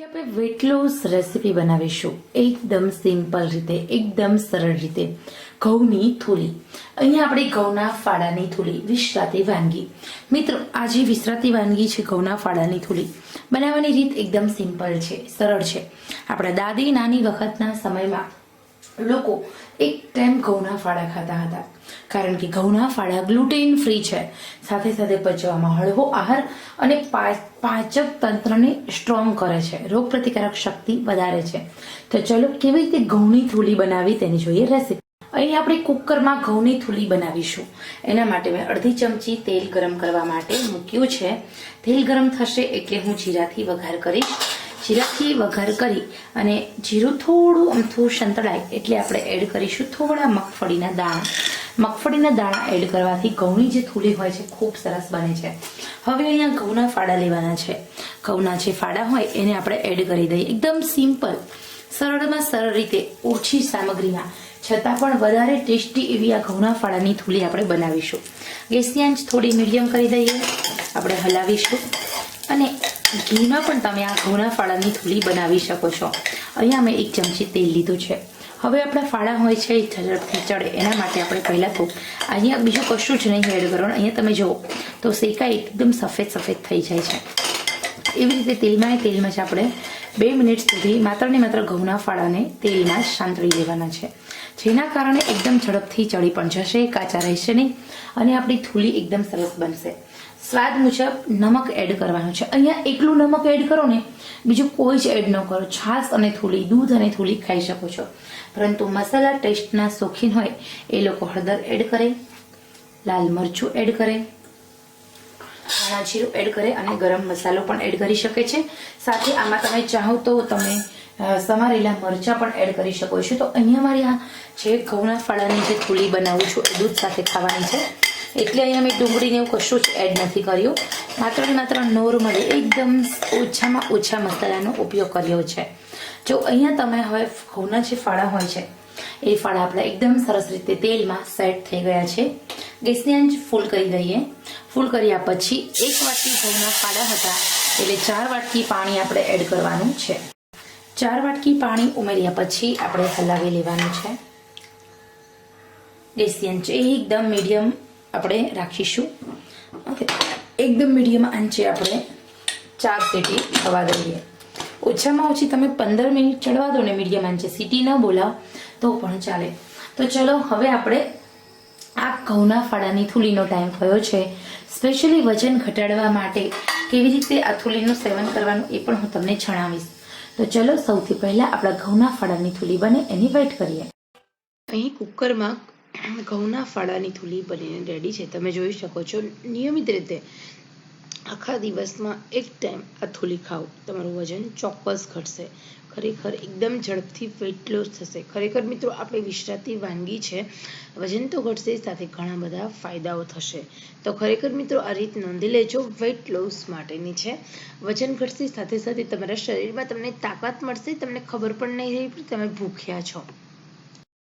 આજે આપણે weight loss recipe બનાવીશું. એકદમ સિમ્પલ રીતે, એકદમ સરળ રીતે. ઘઉંની થૂલી. અહીંયા આપણે ઘઉંના ફાળાની થૂલી વિશ્રાતી વાનગી. મિત્રો, આજે વિશ્રાતી વાનગી છે ઘઉંના ફાળાની થૂલી. બનાવવાની રીત એકદમ સિમ્પલ છે, સરળ છે. આપણા દાદી, નાની વખતના સમયમાં લોકો એક ટાઈમ ઘઉંના ફાળા ખાતા હતા. કારણ કે ઘઉંના ફાળા ગ્લુટેન ફ્રી છે. સાથે સાથે પચવામાં હળવો આહાર અને પાચક તંત્રને સ્ટ્રોંગ કરે છે. રોગ પ્રતિકારક શક્તિ વધારે છે. તો ચલો કેવી રીતે ઘઉંની થૂલી બનાવી તેની જોઈએ રેસીપી અહીં આપણે કુકરમાં ઘઉંની થૂલી બનાવીશું. એના માટે મેં અડધી ચમચી તેલ ગરમ કરવા માટે મૂક્યું છે. તેલ ગરમ થશે એટલે હું જીરાથી વઘાર કરીશ. જીરાથી વઘાર કરી અને જીરું થોડું અમથું સંતળાય એટલે આપણે એડ કરીશું થોડા મગફળીના દાણા. મગફળીના દાણા એડ કરવાથી ઘઉંની જે થૂલી હોય છે, ખૂબ સરસ બને છે. હવે અહીંયા ઘઉંના ફાડા લેવાના છે. ઘઉંના જે ફાડા હોય એને આપણે એડ કરી દઈએ. એકદમ સિમ્પલ, સરળમાં સરળ રીતે ઓછી સામગ્રીમાં. છતાં પણ વધારે ટેસ્ટી એવી આ ઘઉંના ફાળાની થૂલી આપણે બનાવીશું. ગેસની આંચ થોડી મીડિયમ કરી દઈએ. આપણે હલાવીશું. અને ઘીમાં પણ તમે આ ઘઉંના ફાળાની થૂલી બનાવી શકો છો. અહીંયા મેં એક ચમચી તેલ લીધું છે. હવે આપણા ફાળા હોય છે એ ઝડપથી ચડે. એના માટે આપણે પહેલાં તો અહીંયા બીજું કશું જ નહીં એડ કરવાનું અહીંયા તમે જુઓ, તો શેકાઈ એકદમ સફેદ સફેદ થઈ જાય છે. એવી રીતે તેલમાં એ તેલમાં જ આપણે બે મિનિટ સુધી માત્ર ને માત્ર ઘઉંના ફાળાને તેલમાં જ સાંતળી દેવાના છે. જેના કારણે એકદમ ઝડપથી ચડી પણ જશે, કાચા રહેશે નહીં અને આપણી થૂલી એકદમ સરસ બનશે. સ્વાદ મુજબ નમક એડ કરવાનું છે. અહીંયા એકલું નમક એડ કરો ને, બીજું કોઈ જ એડ ન કરો. છાશ અને થૂલી દૂધ અને થૂલી ખાઈ શકો છો. પરંતુ મસાલા ટેસ્ટના શોખીન હોય, એ લોકો હળદર એડ કરે, લાલ મરચું એડ કરે, ધાણા જીરું એડ કરે અને ગરમ મસાલો પણ એડ કરી શકે છે. સાથે આમાં તમે ચાહો તો તમે સમારેલા મરચાં પણ એડ કરી શકો છો. તો અહીંયા મારી આ જે ઘઉંના ફાળાની જે થૂલી બનાવું છું, એ દૂધ સાથે ખાવાની છે. એટલે અહીંયા મેં ડુંગળીને એવું કશું જ એડ નથી કર્યું. માત્ર માત્ર નોર્મલી, એકદમ ઓછામાં ઓછા મસાલાનો ઉપયોગ કર્યો છે. જો અહીંયા તમે હવે ઘઉંના જે ફાળા હોય છે, એ ફાળા આપણા એકદમ સરસ રીતે તેલમાં સેટ થઈ ગયા છે. ગેસની આંચ ફૂલ કરી દઈએ. ફૂલ કર્યા પછી એક વાટકી ઘઉંના ફાળા હતા, એટલે ચાર વાટકી પાણી આપણે એડ કરવાનું છે. ચાર વાટકી પાણી ઉમેર્યા પછી આપણે હલાવી લેવાનું છે. ગેસની આંચ એકદમ મીડિયમ આપણે રાખીશું. એકદમ મીડિયમ આંચે આપણે ચાર સીટી થવા દઈએ. ઓછામાં ઓછી તમે પંદર મિનિટ ચડવા દો ને મીડિયમ આંચે. સીટી ન બોલાવો, તો પણ ચાલે. તો ચલો, હવે આપણે આ ઘઉંના ફાળાની થૂલીનો ટાઈમ થયો છે. સ્પેશિયલી વજન ઘટાડવા માટે કેવી રીતે આ થૂલીનું સેવન કરવાનું એ પણ હું તમને જણાવીશ. તો ચલો, સૌથી પહેલા આપણા ઘઉંના ફાળાની થૂલી બને, એની વેઇટ કરીએ. અહીં કુકરમાં ઘઉંના ફાળાની થૂલી બનીને રેડી છે. તમે જોઈ શકો છો, નિયમિત રીતે આખા દિવસમાં એક ટાઈમ આ થૂલી ખાઓ. તમારું વજન ચોક્કસ ઘટશે. ખરેખર એકદમ ઝડપથી વેટ લોસ થશે. ખરેખર મિત્રો, આપણે વિસરાતી વાનગી છે. વજન તો ઘટશે સાથે ઘણા બધા ફાયદાઓ થશે. તો ખરેખર મિત્રો, આ રીત નોંધી લેજો વેટ લોસ માટેની છે. વજન ઘટશે સાથે સાથે તમારા શરીરમાં તમને તાકાત મળશે. તમને ખબર પણ નહીં રહી તમે ભૂખ્યા છો.